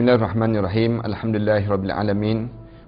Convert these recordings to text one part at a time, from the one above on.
Bismillahirrahmanirrahim. Alhamdulillahirabbil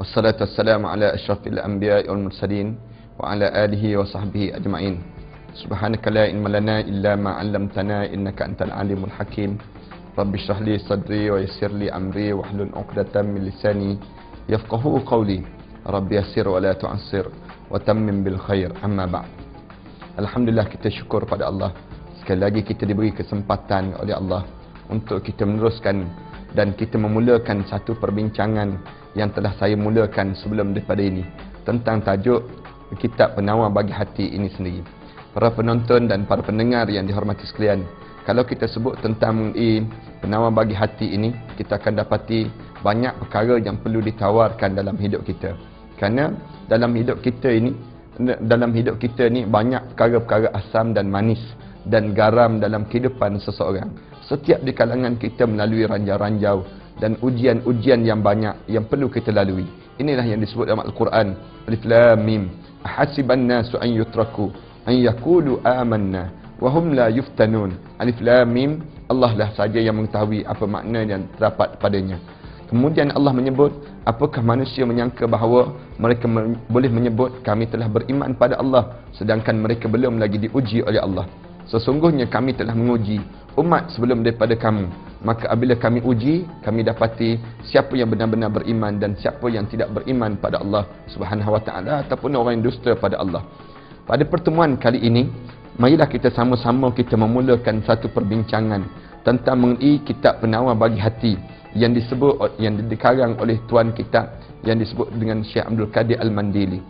Wassalatu wassalamu ala asyrafil anbiya'i wal mursalin wa ala alihi wa sahbihi ajma'in. Subhanaka la ilma lana illa ma 'allamtana innaka antal alimul hakim. Rabbi shrah li sadri wa yassir li amri wa hlul 'uqdatam min lisani yafqahu qawli. Rabbi yassir wa la tu'assir wa tammim bil khair. Amma ba'd. Alhamdulillah kita syukur pada Allah. Sekali lagi kita diberi kesempatan oleh Allah untuk kita meneruskan dan kita memulakan satu perbincangan yang telah saya mulakan sebelum daripada ini tentang tajuk kitab penawar bagi hati ini sendiri. Para penonton dan para pendengar yang dihormati sekalian, kalau kita sebut tentang mengenai penawar bagi hati ini, kita akan dapati banyak perkara yang perlu ditawarkan dalam hidup kita. Kerana dalam hidup kita ini, dalam hidup kita ni banyak perkara-perkara asam dan manis dan garam dalam kehidupan seseorang. Setiap di kalangan kita melalui ranjau-ranjau dan ujian-ujian yang banyak yang perlu kita lalui. Inilah yang disebut dalam Al-Quran. Alif Lam Mim. Ahasiban nasu an yutraku an yaqulu amanna wa hum la yuftanun. Alif Lam Mim. Allah lah saja yang mengetahui apa makna yang terdapat padanya. Kemudian Allah menyebut, apakah manusia menyangka bahawa mereka boleh menyebut kami telah beriman pada Allah sedangkan mereka belum lagi diuji oleh Allah. Sesungguhnya kami telah menguji umat sebelum daripada kamu. Maka apabila kami uji, kami dapati siapa yang benar-benar beriman dan siapa yang tidak beriman pada Allah Subhanahu Wa Taala ataupun orang yang dusta pada Allah. Pada pertemuan kali ini, marilah kita sama-sama kita memulakan satu perbincangan tentang mengenai kitab penawar bagi hati yang disebut yang dikarang oleh tuan kitab yang disebut dengan Syekh Abdul Qadir Al-Mandili.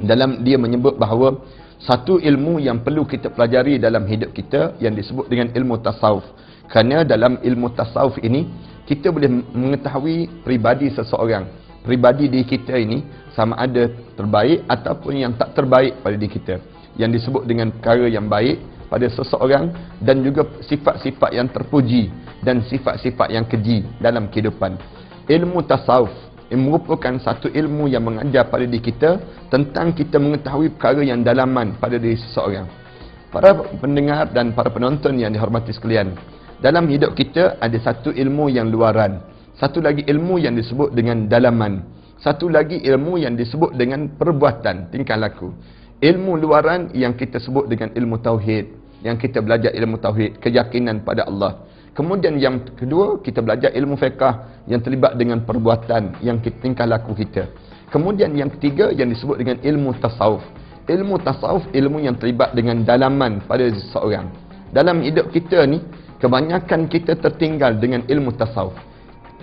Dalam dia menyebut bahawa satu ilmu yang perlu kita pelajari dalam hidup kita yang disebut dengan ilmu tasawuf. Kerana dalam ilmu tasawuf ini, kita boleh mengetahui pribadi seseorang. Pribadi diri kita ini sama ada terbaik ataupun yang tak terbaik pada diri kita. Yang disebut dengan perkara yang baik pada seseorang dan juga sifat-sifat yang terpuji dan sifat-sifat yang keji dalam kehidupan. Ilmu tasawuf merupakan satu ilmu yang mengajar pada diri kita tentang kita mengetahui perkara yang dalaman pada diri seseorang. Para pendengar dan para penonton yang dihormati sekalian, dalam hidup kita ada satu ilmu yang luaran, satu lagi ilmu yang disebut dengan dalaman, satu lagi ilmu yang disebut dengan perbuatan, tingkah laku. Ilmu luaran yang kita sebut dengan ilmu tauhid, yang kita belajar ilmu tauhid, keyakinan pada Allah. Kemudian yang kedua, kita belajar ilmu fiqah yang terlibat dengan perbuatan yang kita tingkah laku kita. Kemudian yang ketiga yang disebut dengan ilmu tasawuf. Ilmu tasawuf ilmu yang terlibat dengan dalaman pada seseorang. Dalam hidup kita ni, kebanyakan kita tertinggal dengan ilmu tasawuf.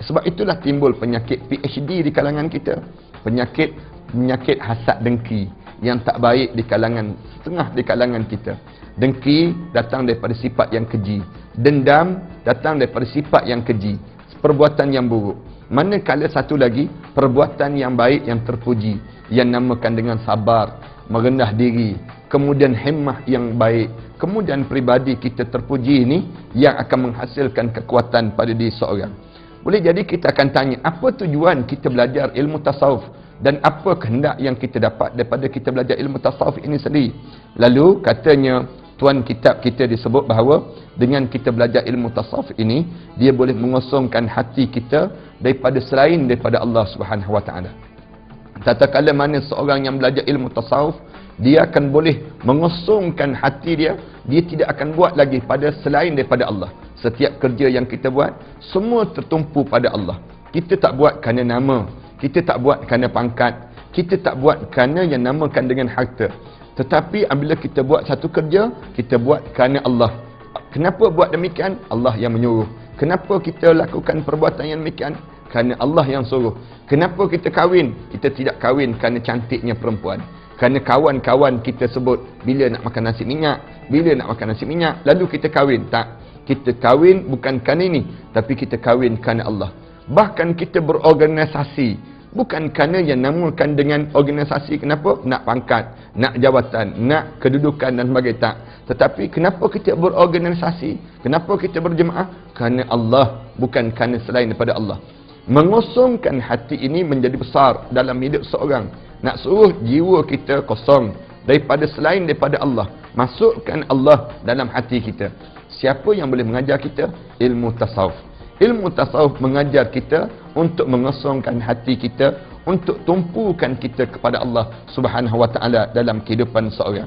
Sebab itulah timbul penyakit PhD di kalangan kita. Penyakit penyakit hasad dengki yang tak baik di kalangan setengah di kalangan kita. Dengki datang daripada sifat yang keji. Dendam datang daripada sifat yang keji. Perbuatan yang buruk. Manakala satu lagi, perbuatan yang baik yang terpuji. Yang namakan dengan sabar, merendah diri. Kemudian himmah yang baik. Kemudian pribadi kita terpuji ini yang akan menghasilkan kekuatan pada diri seorang. Boleh jadi kita akan tanya, apa tujuan kita belajar ilmu tasawuf? Dan apa kehendak yang kita dapat daripada kita belajar ilmu tasawuf ini sendiri? Lalu katanya, tuan kitab kita disebut bahawa dengan kita belajar ilmu tasawuf ini dia boleh mengosongkan hati kita daripada selain daripada Allah Subhanahu wa taala. Tatkala mana seorang yang belajar ilmu tasawuf dia akan boleh mengosongkan hati dia dia tidak akan buat lagi pada selain daripada Allah. Setiap kerja yang kita buat semua tertumpu pada Allah. Kita tak buat kerana nama, kita tak buat kerana pangkat, kita tak buat kerana yang namakan dengan harta. Tetapi apabila kita buat satu kerja, kita buat kerana Allah. Kenapa buat demikian? Allah yang menyuruh. Kenapa kita lakukan perbuatan yang demikian? Kerana Allah yang suruh. Kenapa kita kahwin? Kita tidak kahwin kerana cantiknya perempuan. Kerana kawan-kawan kita sebut, bila nak makan nasi minyak, bila nak makan nasi minyak, lalu kita kahwin. Tak. Kita kahwin bukan kerana ini, tapi kita kahwin kerana Allah. Bahkan kita berorganisasi Bukan kerana yang namakan dengan organisasi kenapa? Nak pangkat, nak jawatan, nak kedudukan dan sebagainya. Tak. Tetapi kenapa kita berorganisasi? Kenapa kita berjemaah? Kerana Allah, bukan kerana selain daripada Allah. Mengosongkan hati ini menjadi besar dalam hidup seorang. Nak suruh jiwa kita kosong daripada selain daripada Allah. Masukkan Allah dalam hati kita. Siapa yang boleh mengajar kita? Ilmu tasawuf. Ilmu tasawuf mengajar kita untuk mengosongkan hati kita, untuk tumpukan kita kepada Allah Subhanahu Wa Taala dalam kehidupan seorang.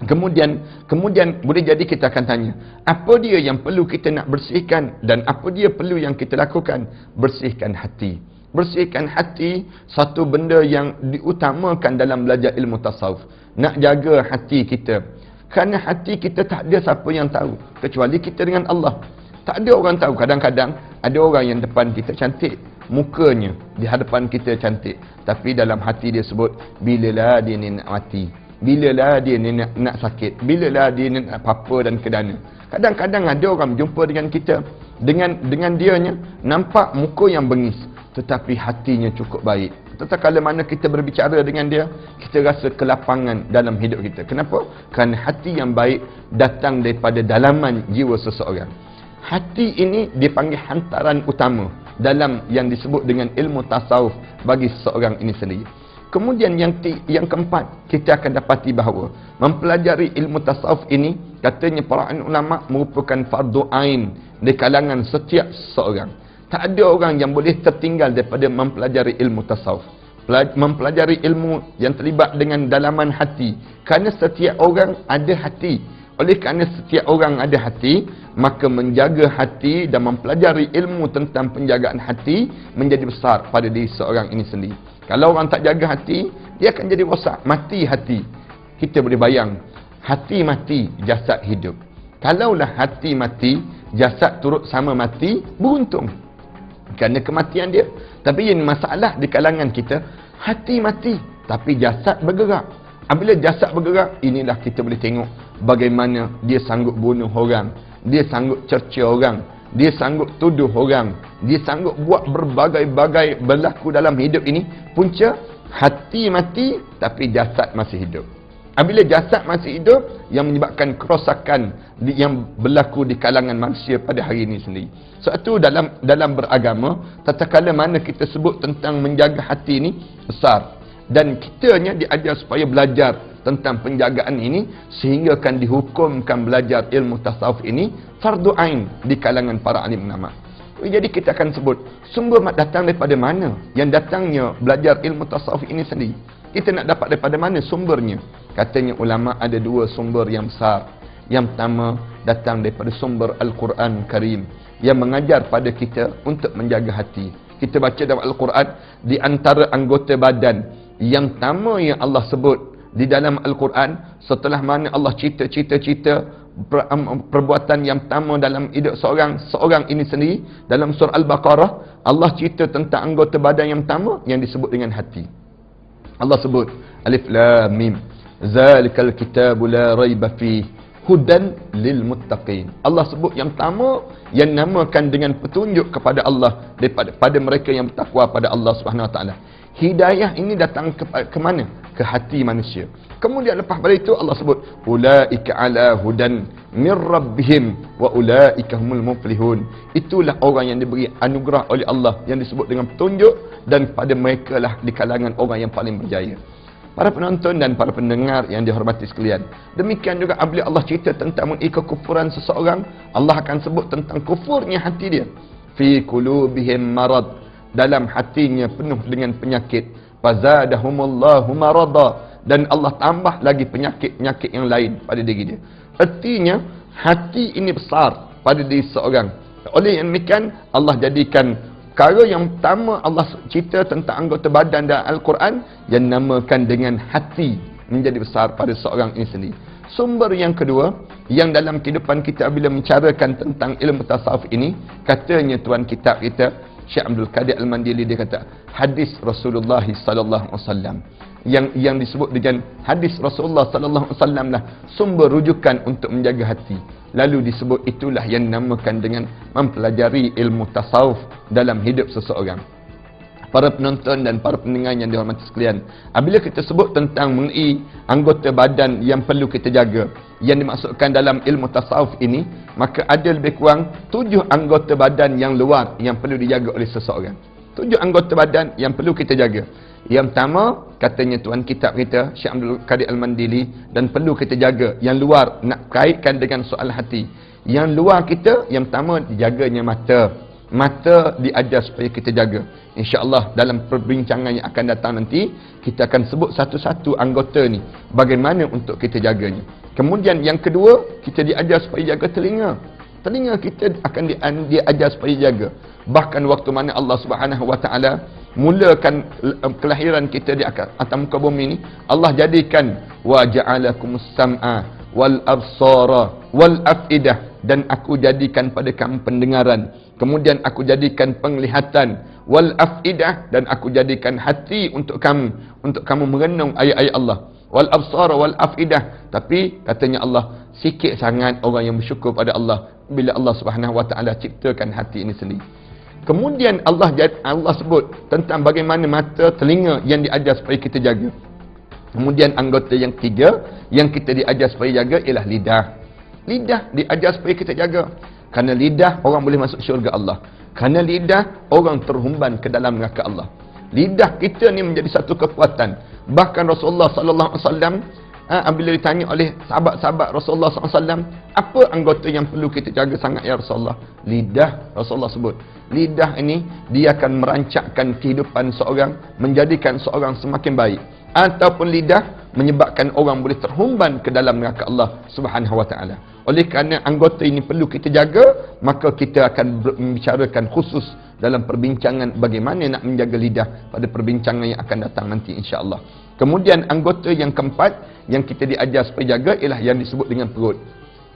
Kemudian kemudian boleh jadi kita akan tanya, apa dia yang perlu kita nak bersihkan dan apa dia perlu yang kita lakukan? Bersihkan hati. Bersihkan hati satu benda yang diutamakan dalam belajar ilmu tasawuf. Nak jaga hati kita. Kerana hati kita tak ada siapa yang tahu kecuali kita dengan Allah. Tak ada orang tahu. Kadang-kadang ada orang yang depan kita cantik. Mukanya di hadapan kita cantik. Tapi dalam hati dia sebut, bilalah dia ni nak mati. Bilalah dia ni nak, nak sakit. Bilalah dia ni nak apa dan kedana. Kadang-kadang ada orang jumpa dengan kita. Dengan dengan dianya, nampak muka yang bengis. Tetapi hatinya cukup baik. Tetapi kalau mana kita berbicara dengan dia, kita rasa kelapangan dalam hidup kita. Kenapa? Kerana hati yang baik datang daripada dalaman jiwa seseorang. Hati ini dipanggil hantaran utama dalam yang disebut dengan ilmu tasawuf bagi seseorang ini sendiri. Kemudian yang yang keempat, kita akan dapati bahawa mempelajari ilmu tasawuf ini katanya para ulama merupakan fardu ain di kalangan setiap seseorang. Tak ada orang yang boleh tertinggal daripada mempelajari ilmu tasawuf. Mempelajari ilmu yang terlibat dengan dalaman hati. Kerana setiap orang ada hati. Oleh kerana setiap orang ada hati, maka menjaga hati dan mempelajari ilmu tentang penjagaan hati menjadi besar pada diri seorang ini sendiri. Kalau orang tak jaga hati, dia akan jadi rosak, mati hati. Kita boleh bayang, hati mati, jasad hidup. Kalaulah hati mati, jasad turut sama mati, beruntung. Kerana kematian dia. Tapi yang masalah di kalangan kita, hati mati, tapi jasad bergerak. Apabila jasad bergerak, inilah kita boleh tengok bagaimana dia sanggup bunuh orang. Dia sanggup cerca orang. Dia sanggup tuduh orang. Dia sanggup buat berbagai-bagai berlaku dalam hidup ini. Punca, hati mati tapi jasad masih hidup. Apabila jasad masih hidup, yang menyebabkan kerosakan yang berlaku di kalangan manusia pada hari ini sendiri. Satu dalam dalam beragama, tatkala mana kita sebut tentang menjaga hati ini besar dan kitanya diajar supaya belajar tentang penjagaan ini sehingga akan dihukumkan belajar ilmu tasawuf ini fardu ain di kalangan para alim ulama. Jadi kita akan sebut sumber datang daripada mana yang datangnya belajar ilmu tasawuf ini sendiri. Kita nak dapat daripada mana sumbernya? Katanya ulama ada dua sumber yang besar. Yang pertama datang daripada sumber Al-Quran Karim yang mengajar pada kita untuk menjaga hati. Kita baca dalam Al-Quran di antara anggota badan yang pertama yang Allah sebut di dalam Al-Quran setelah mana Allah cerita-cerita-cerita perbuatan yang pertama dalam hidup seorang seorang ini sendiri dalam surah Al-Baqarah Allah cerita tentang anggota badan yang pertama yang disebut dengan hati. Allah sebut Alif Lam Mim Zalikal kitabu la raiba fi hudan lil muttaqin. Allah sebut yang pertama yang namakan dengan petunjuk kepada Allah daripada pada mereka yang bertakwa pada Allah Subhanahu Wa Taala Hidayah ini datang ke, ke mana? Ke hati manusia. Kemudian lepas pada itu Allah sebut ulaika ala hudan mir rabbihim wa ulaika humul muflihun. Itulah orang yang diberi anugerah oleh Allah yang disebut dengan petunjuk dan pada mereka lah di kalangan orang yang paling berjaya. Para penonton dan para pendengar yang dihormati sekalian. Demikian juga apabila Allah cerita tentang mengikut kufuran seseorang, Allah akan sebut tentang kufurnya hati dia. Fi qulubihim marad dalam hatinya penuh dengan penyakit. Fazadahumullahu marada. Dan Allah tambah lagi penyakit-penyakit yang lain pada diri dia. Artinya hati ini besar pada diri seorang. Oleh yang demikian Allah jadikan perkara yang pertama Allah cerita tentang anggota badan dalam Al-Quran yang namakan dengan hati menjadi besar pada seorang ini sendiri. Sumber yang kedua yang dalam kehidupan kita bila mencarakan tentang ilmu tasawuf ini katanya tuan kitab kita Syekh Abdul Qadir Al-Mandili dia kata hadis Rasulullah sallallahu alaihi wasallam yang yang disebut dengan hadis Rasulullah sallallahu alaihi wasallam lah sumber rujukan untuk menjaga hati. Lalu disebut itulah yang dinamakan dengan mempelajari ilmu tasawuf dalam hidup seseorang para penonton dan para pendengar yang dihormati sekalian. Apabila kita sebut tentang mengenai anggota badan yang perlu kita jaga, yang dimaksudkan dalam ilmu tasawuf ini, maka ada lebih kurang tujuh anggota badan yang luar yang perlu dijaga oleh seseorang. Tujuh anggota badan yang perlu kita jaga. Yang pertama, katanya tuan kitab kita, Syekh Abdul Qadir Al-Mandili, dan perlu kita jaga. Yang luar, nak kaitkan dengan soal hati. Yang luar kita, yang pertama, dijaganya mata. Mata diajar supaya kita jaga. InsyaAllah dalam perbincangan yang akan datang nanti, kita akan sebut satu-satu anggota ni. Bagaimana untuk kita jaganya. Kemudian yang kedua, kita diajar supaya jaga telinga. Telinga kita akan diajar supaya jaga. Bahkan waktu mana Allah Subhanahu Wa Taala mulakan um, kelahiran kita di atas muka bumi ini, Allah jadikan wa ja'alakum sam'a wal absara wal afidah dan aku jadikan pada kamu pendengaran kemudian aku jadikan penglihatan. Wal afidah dan aku jadikan hati untuk kamu untuk kamu merenung ayat-ayat Allah. Wal absara wal afidah. Tapi katanya Allah sikit sangat orang yang bersyukur pada Allah bila Allah Subhanahu wa taala ciptakan hati ini sendiri. Kemudian Allah Allah sebut tentang bagaimana mata telinga yang diajar supaya kita jaga. Kemudian anggota yang ketiga yang kita diajar supaya jaga ialah lidah. Lidah diajar supaya kita jaga kerana lidah orang boleh masuk syurga Allah. Kerana lidah orang terhumban ke dalam neraka Allah. Lidah kita ni menjadi satu kekuatan. Bahkan Rasulullah sallallahu alaihi wasallam ha, bila ditanya oleh sahabat-sahabat Rasulullah sallallahu alaihi wasallam, apa anggota yang perlu kita jaga sangat ya Rasulullah? Lidah Rasulullah sebut. Lidah ini dia akan merancakkan kehidupan seorang, menjadikan seorang semakin baik ataupun lidah menyebabkan orang boleh terhumban ke dalam neraka Allah Subhanahu wa taala. Oleh kerana anggota ini perlu kita jaga, maka kita akan membicarakan khusus dalam perbincangan bagaimana nak menjaga lidah pada perbincangan yang akan datang nanti insya-Allah. Kemudian anggota yang keempat yang kita diajar supaya jaga ialah yang disebut dengan perut.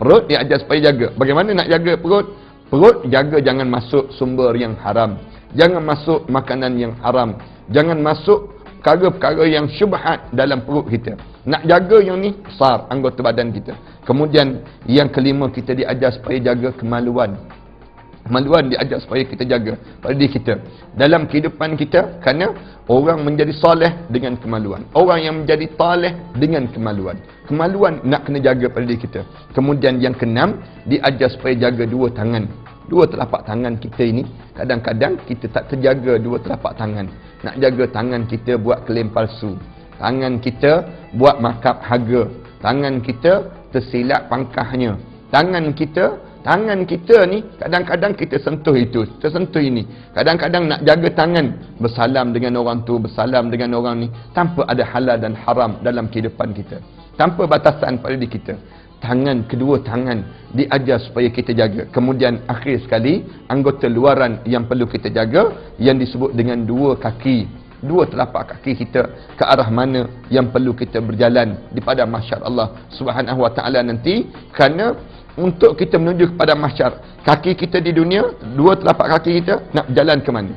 Perut diajar supaya jaga. Bagaimana nak jaga perut? Perut jaga jangan masuk sumber yang haram. Jangan masuk makanan yang haram. Jangan masuk perkara-perkara yang syubhat dalam perut kita. Nak jaga yang ni, besar anggota badan kita. Kemudian yang kelima kita diajar supaya jaga kemaluan. Kemaluan diajar supaya kita jaga pada diri kita. Dalam kehidupan kita, kerana orang menjadi soleh dengan kemaluan. Orang yang menjadi taleh dengan kemaluan. Kemaluan nak kena jaga pada diri kita. Kemudian yang keenam, diajar supaya jaga dua tangan. Dua telapak tangan kita ini, kadang-kadang kita tak terjaga dua telapak tangan nak jaga tangan kita buat klaim palsu. Tangan kita buat makap harga. Tangan kita tersilap pangkahnya. Tangan kita, tangan kita ni kadang-kadang kita sentuh itu, tersentuh ini. Kadang-kadang nak jaga tangan, bersalam dengan orang tu, bersalam dengan orang ni tanpa ada halal dan haram dalam kehidupan kita. Tanpa batasan pada diri kita tangan kedua tangan diajar supaya kita jaga. Kemudian akhir sekali anggota luaran yang perlu kita jaga yang disebut dengan dua kaki. Dua telapak kaki kita ke arah mana yang perlu kita berjalan di pada mahsyar Allah Subhanahu wa taala nanti kerana untuk kita menuju kepada mahsyar kaki kita di dunia dua telapak kaki kita nak berjalan ke mana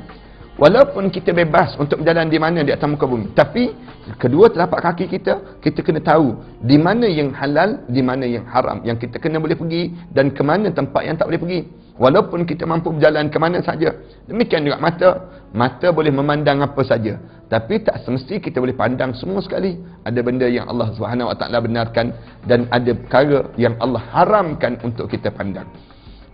Walaupun kita bebas untuk berjalan di mana di atas muka bumi. Tapi, kedua telapak kaki kita, kita kena tahu di mana yang halal, di mana yang haram. Yang kita kena boleh pergi dan ke mana tempat yang tak boleh pergi. Walaupun kita mampu berjalan ke mana saja. Demikian juga mata. Mata boleh memandang apa saja. Tapi tak semesti kita boleh pandang semua sekali. Ada benda yang Allah SWT benarkan dan ada perkara yang Allah haramkan untuk kita pandang.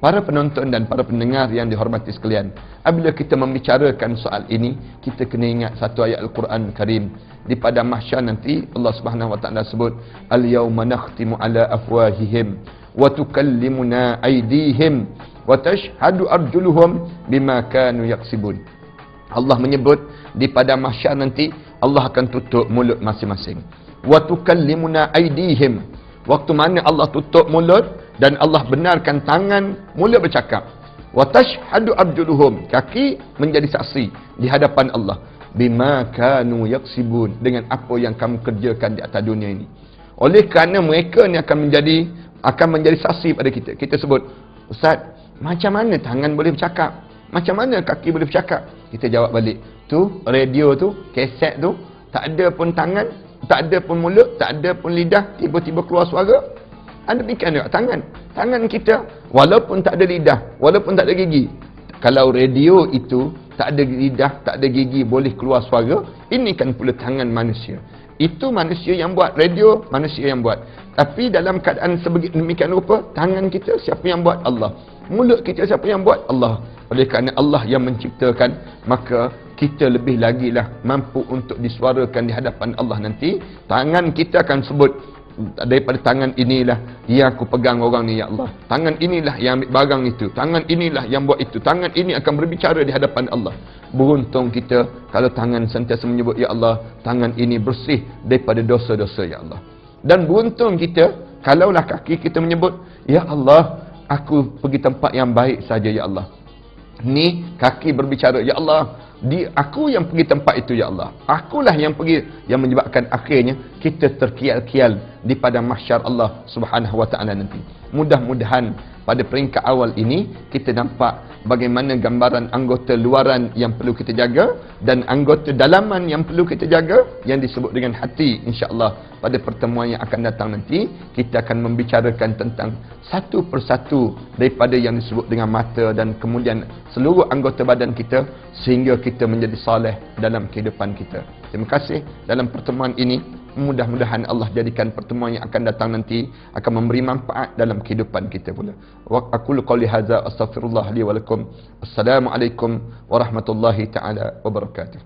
Para penonton dan para pendengar yang dihormati sekalian, apabila kita membicarakan soal ini, kita kena ingat satu ayat Al-Quran Karim. Di pada mahsyar nanti, Allah Subhanahu Wa Taala sebut, "Al-yawma nakhtimu ala afwahihim wa tukallimuna aydihim wa tashhadu arjuluhum bima kanu yaksibun." Allah menyebut di pada mahsyar nanti Allah akan tutup mulut masing-masing. Wa tukallimuna aydihim. Waktu mana Allah tutup mulut, dan Allah benarkan tangan mula bercakap. Wa tashhadu arjuluhum kaki menjadi saksi di hadapan Allah. Bima kanu yaksibun. Dengan apa yang kamu kerjakan di atas dunia ini. Oleh kerana mereka ni akan menjadi akan menjadi saksi pada kita. Kita sebut ustaz macam mana tangan boleh bercakap? Macam mana kaki boleh bercakap? Kita jawab balik tu radio tu keset tu tak ada pun tangan tak ada pun mulut tak ada pun lidah tiba-tiba keluar suara anda demikian juga tangan. Tangan kita, walaupun tak ada lidah, walaupun tak ada gigi. Kalau radio itu, tak ada lidah, tak ada gigi, boleh keluar suara, ini kan pula tangan manusia. Itu manusia yang buat, radio manusia yang buat. Tapi dalam keadaan demikian rupa, tangan kita siapa yang buat? Allah. Mulut kita siapa yang buat? Allah. Oleh kerana Allah yang menciptakan, maka kita lebih lagi lah mampu untuk disuarakan di hadapan Allah nanti. Tangan kita akan sebut, daripada tangan inilah yang aku pegang orang ni ya Allah. Tangan inilah yang ambil barang itu. Tangan inilah yang buat itu. Tangan ini akan berbicara di hadapan Allah. Beruntung kita kalau tangan sentiasa menyebut ya Allah tangan ini bersih daripada dosa-dosa ya Allah. Dan beruntung kita kalaulah kaki kita menyebut ya Allah aku pergi tempat yang baik saja ya Allah. Ni kaki berbicara ya Allah di aku yang pergi tempat itu ya Allah. Akulah yang pergi yang menyebabkan akhirnya kita terkial-kial di pada mahsyar Allah Subhanahu wa taala nanti. Mudah-mudahan pada peringkat awal ini kita nampak bagaimana gambaran anggota luaran yang perlu kita jaga dan anggota dalaman yang perlu kita jaga yang disebut dengan hati insya-Allah pada pertemuan yang akan datang nanti kita akan membicarakan tentang satu persatu daripada yang disebut dengan mata dan kemudian seluruh anggota badan kita sehingga kita menjadi soleh dalam kehidupan kita. Terima kasih dalam pertemuan ini mudah-mudahan Allah jadikan pertemuan yang akan datang nanti akan memberi manfaat dalam kehidupan kita pula. Wa aqulu qawli hadza astaghfirullah li wa lakum. Assalamualaikum warahmatullahi taala wabarakatuh.